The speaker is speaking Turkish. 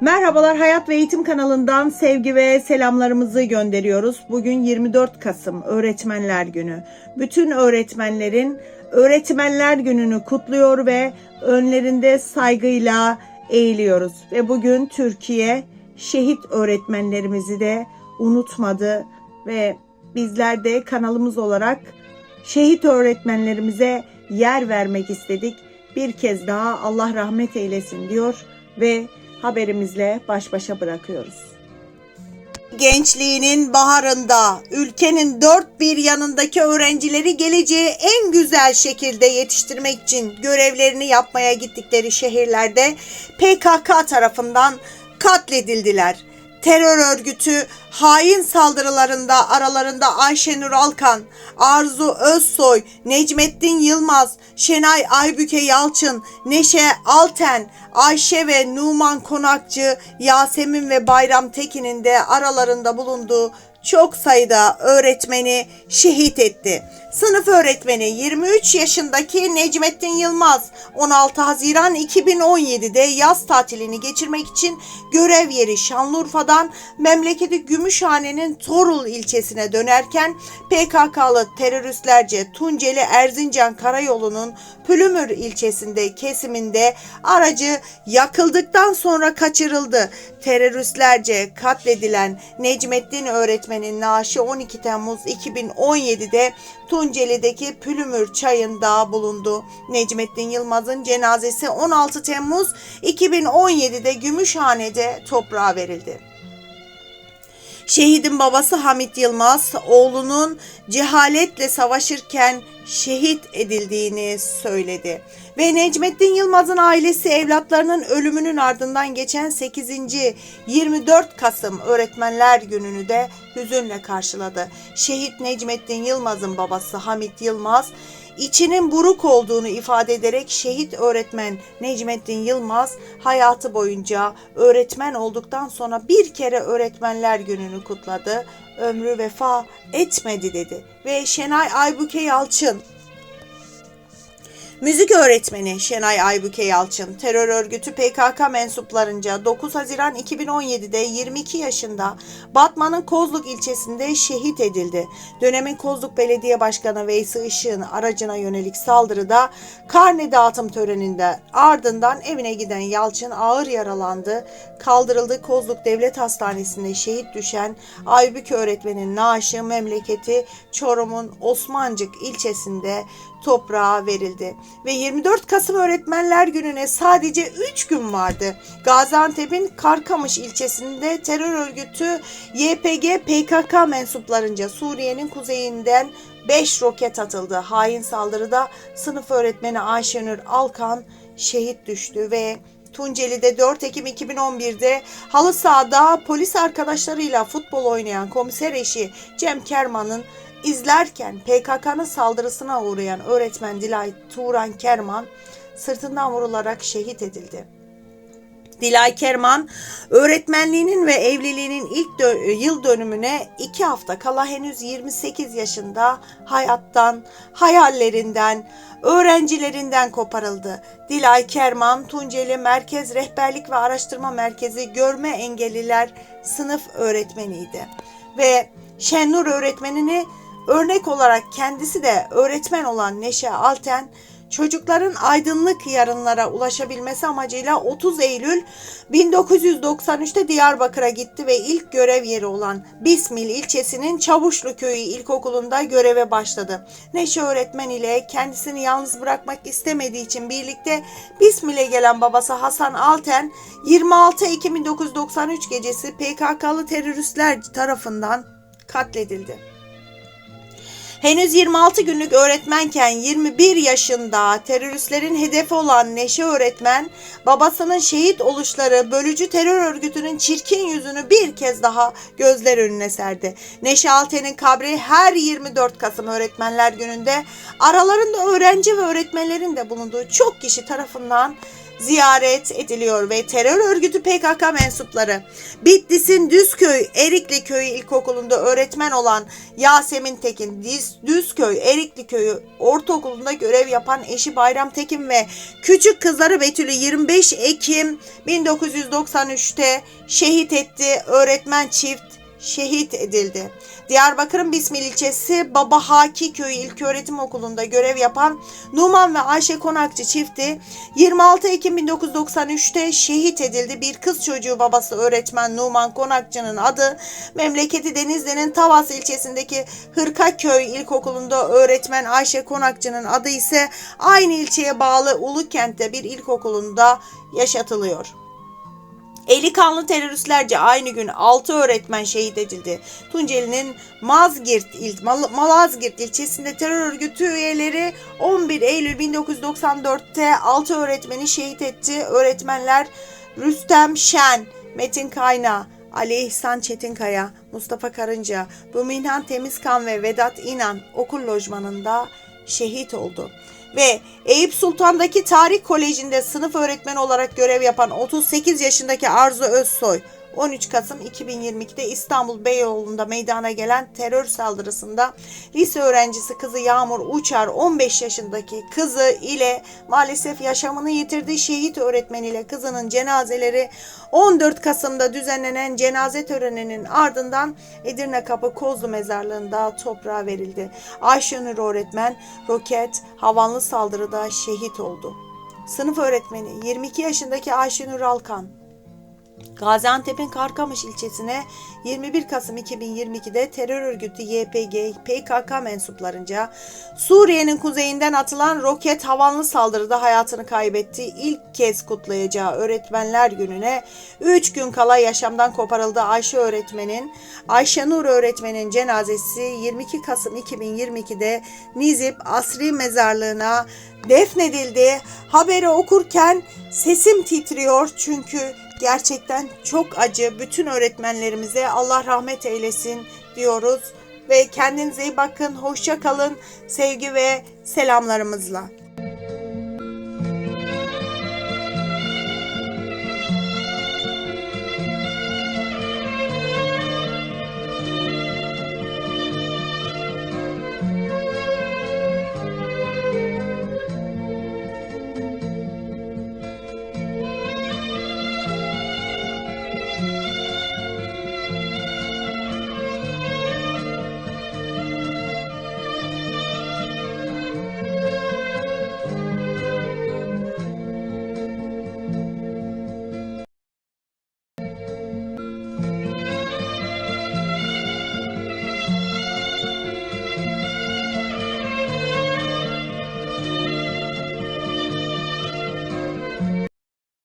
Merhabalar Hayat ve Eğitim kanalından sevgi ve selamlarımızı gönderiyoruz. Bugün 24 Kasım Öğretmenler Günü. Bütün öğretmenlerin Öğretmenler Günü'nü kutluyor ve önlerinde saygıyla eğiliyoruz. Ve bugün Türkiye şehit öğretmenlerimizi de unutmadı ve bizler de kanalımız olarak şehit öğretmenlerimize yer vermek istedik. Bir kez daha Allah rahmet eylesin diyor ve haberimizle baş başa bırakıyoruz. Gençliğinin baharında ülkenin dört bir yanındaki öğrencileri geleceği en güzel şekilde yetiştirmek için görevlerini yapmaya gittikleri şehirlerde PKK tarafından katledildiler. Terör örgütü hain saldırılarında aralarında Ayşenur Alkan, Arzu Özsoy, Necmettin Yılmaz, Şenay Aybüke Yalçın, Neşe Alten, Ayşe ve Numan Konakçı, Yasemin ve Bayram Tekin'in de aralarında bulunduğu çok sayıda öğretmeni şehit etti. Sınıf öğretmeni 23 yaşındaki Necmettin Yılmaz 16 Haziran 2017'de yaz tatilini geçirmek için görev yeri Şanlıurfa'dan memleketi Gümüşhane'nin Torul ilçesine dönerken PKK'lı teröristlerce Tunceli Erzincan Karayolu'nun Pülümür ilçesinde kesiminde aracı yakıldıktan sonra kaçırıldı. Teröristlerce katledilen Necmettin öğretmenin naaşı 12 Temmuz 2017'de Tunceli'deki Pülümür çayında bulundu. Necmettin Yılmaz'ın cenazesi 16 Temmuz 2017'de Gümüşhane'de toprağa verildi. Şehidin babası Hamit Yılmaz oğlunun cehaletle savaşırken şehit edildiğini söyledi. Ve Necmettin Yılmaz'ın ailesi evlatlarının ölümünün ardından geçen 8. 24 Kasım Öğretmenler Günü'nü de hüzünle karşıladı. Şehit Necmettin Yılmaz'ın babası Hamit Yılmaz içinin buruk olduğunu ifade ederek şehit öğretmen Necmettin Yılmaz hayatı boyunca öğretmen olduktan sonra bir kere öğretmenler gününü kutladı. Ömrü vefa etmedi dedi. Ve Şenay Aybüke Yalçın Müzik öğretmeni Şenay Aybüke Yalçın, terör örgütü PKK mensuplarınca 9 Haziran 2017'de 22 yaşında Batman'ın Kozluk ilçesinde şehit edildi. Dönemin Kozluk Belediye Başkanı Veysi Işık'ın aracına yönelik saldırıda karne dağıtım töreninde ardından evine giden Yalçın ağır yaralandı. Kaldırıldı Kozluk Devlet Hastanesi'nde şehit düşen Aybüke öğretmenin naaşı memleketi Çorum'un Osmancık ilçesinde toprağa verildi. Ve 24 Kasım Öğretmenler Günü'ne sadece 3 gün vardı. Gaziantep'in Karkamış ilçesinde terör örgütü YPG PKK mensuplarınca Suriye'nin kuzeyinden 5 roket atıldı. Hain saldırıda sınıf öğretmeni Ayşenur Alkan şehit düştü ve Tunceli'de 4 Ekim 2011'de halı sahada polis arkadaşlarıyla futbol oynayan komiser eşi Cem Kerman'ın izlerken PKK'nın saldırısına uğrayan öğretmen Dilay Turan Kerman sırtından vurularak şehit edildi. Dilay Kerman öğretmenliğinin ve evliliğinin ilk dö- yıl dönümüne iki hafta kala henüz 28 yaşında hayattan, hayallerinden, öğrencilerinden koparıldı. Dilay Kerman, Tunceli Merkez Rehberlik ve Araştırma Merkezi Görme Engelliler sınıf öğretmeniydi. Ve Şenur öğretmenini örnek olarak kendisi de öğretmen olan Neşe Alten, çocukların aydınlık yarınlara ulaşabilmesi amacıyla 30 Eylül 1993'te Diyarbakır'a gitti ve ilk görev yeri olan Bismil ilçesinin Çavuşlu Köyü İlkokulu'nda göreve başladı. Neşe öğretmen ile kendisini yalnız bırakmak istemediği için birlikte Bismil'e gelen babası Hasan Alten 26 Ekim 1993 gecesi PKK'lı teröristler tarafından katledildi. Henüz 26 günlük öğretmenken 21 yaşında teröristlerin hedefi olan Neşe öğretmen babasının şehit oluşları bölücü terör örgütünün çirkin yüzünü bir kez daha gözler önüne serdi. Neşe Alten'in kabri her 24 Kasım Öğretmenler Günü'nde aralarında öğrenci ve öğretmenlerin de bulunduğu çok kişi tarafından ziyaret ediliyor ve terör örgütü PKK mensupları Bitlis'in Düzköy Erikli Köyü İlkokulu'nda öğretmen olan Yasemin Tekin Düzköy Erikli Köyü Ortaokulu'nda görev yapan eşi Bayram Tekin ve küçük kızları Betül'ü 25 Ekim 1993'te şehit etti. Öğretmen çift şehit edildi. Diyarbakır'ın Bismil ilçesi Baba Haki Köyü İlköğretim Okulu'nda görev yapan Numan ve Ayşe Konakçı çifti 26 Ekim 1993'te şehit edildi. Bir kız çocuğu babası öğretmen Numan Konakçı'nın adı memleketi Denizli'nin Tavas ilçesindeki Hırkaköy İlkokulu'nda öğretmen Ayşe Konakçı'nın adı ise aynı ilçeye bağlı Ulukent'te bir ilkokulunda yaşatılıyor. Eli kanlı teröristlerce aynı gün 6 öğretmen şehit edildi. Tunceli'nin Mazgirt, il, Mal- Malazgirt ilçesinde terör örgütü üyeleri 11 Eylül 1994'te 6 öğretmeni şehit etti. Öğretmenler Rüstem Şen, Metin Kayna, Ali İhsan Çetinkaya, Mustafa Karınca, Buminhan Temizkan ve Vedat İnan okul lojmanında şehit oldu ve Eyüp Sultan'daki Tarih Koleji'nde sınıf öğretmeni olarak görev yapan 38 yaşındaki Arzu Özsoy 13 Kasım 2022'de İstanbul Beyoğlu'nda meydana gelen terör saldırısında lise öğrencisi kızı Yağmur Uçar 15 yaşındaki kızı ile maalesef yaşamını yitirdiği şehit öğretmeniyle kızının cenazeleri 14 Kasım'da düzenlenen cenaze töreninin ardından Edirne Kapı Kozlu Mezarlığı'nda toprağa verildi. Ayşenur öğretmen roket havanlı saldırıda şehit oldu. Sınıf öğretmeni 22 yaşındaki Ayşenur Alkan Gaziantep'in Karkamış ilçesine 21 Kasım 2022'de terör örgütü YPG, PKK mensuplarınca Suriye'nin kuzeyinden atılan roket havanlı saldırıda hayatını kaybetti. İlk kez kutlayacağı Öğretmenler Günü'ne 3 gün kala yaşamdan koparıldı Ayşe öğretmenin, Ayşenur öğretmenin cenazesi 22 Kasım 2022'de Nizip Asri Mezarlığı'na defnedildi. Haberi okurken sesim titriyor çünkü gerçekten çok acı. Bütün öğretmenlerimize Allah rahmet eylesin diyoruz ve kendinize iyi bakın. Hoşça kalın. Sevgi ve selamlarımızla.